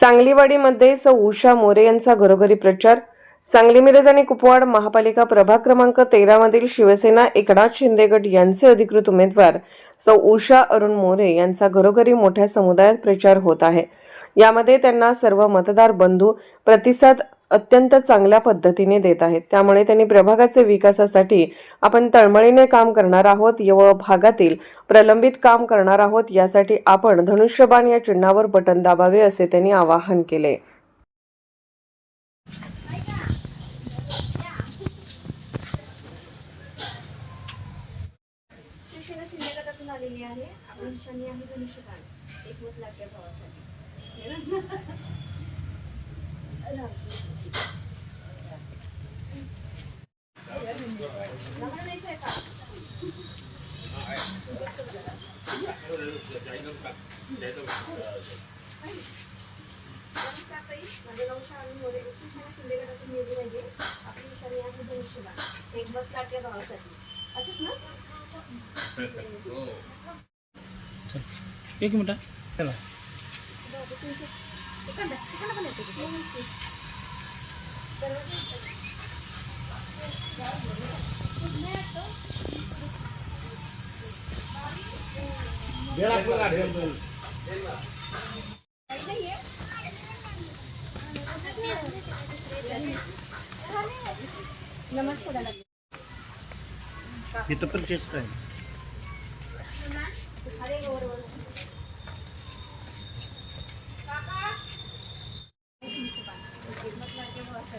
सांगलीवाडीमध्ये सौ. उषा मोरे यांचा घरोघरी प्रचार. सांगली मिरज आणि कुपवाड महापालिका प्रभाग क्रमांक तेरामधील शिवसेना एकनाथ शिंदे गट यांचे अधिकृत उमेदवार सौ. उषा अरुण मोरे यांचा घरोघरी मोठ्या समुदायात प्रचार होत आहे. यामध्ये त्यांना सर्व मतदार बंधू प्रतिसाद अत्यंत चांगल्या पद्धतीने देत आहेत. त्यामुळे त्यांनी प्रभागाचे विकासासाठी आपण तळमळीने काम करणार आहोत व भागातील प्रलंबित काम करणार आहोत यासाठी आपण धनुष्यबाण या चिन्हावर बटन दाबावे असे त्यांनी आवाहन केले. आलेली आहे. आपण शनी आहे धनुष्यबाण. एकमत लागल्या भावासाठी. माझं नाव शाळू मोरे शिवसेना शिंदे गटातून आहे आपली शनी आहे धनुष्यबाण एकमत भावासाठी असंच ना एक मिनिट चला. नमस्कार इथं पण चेक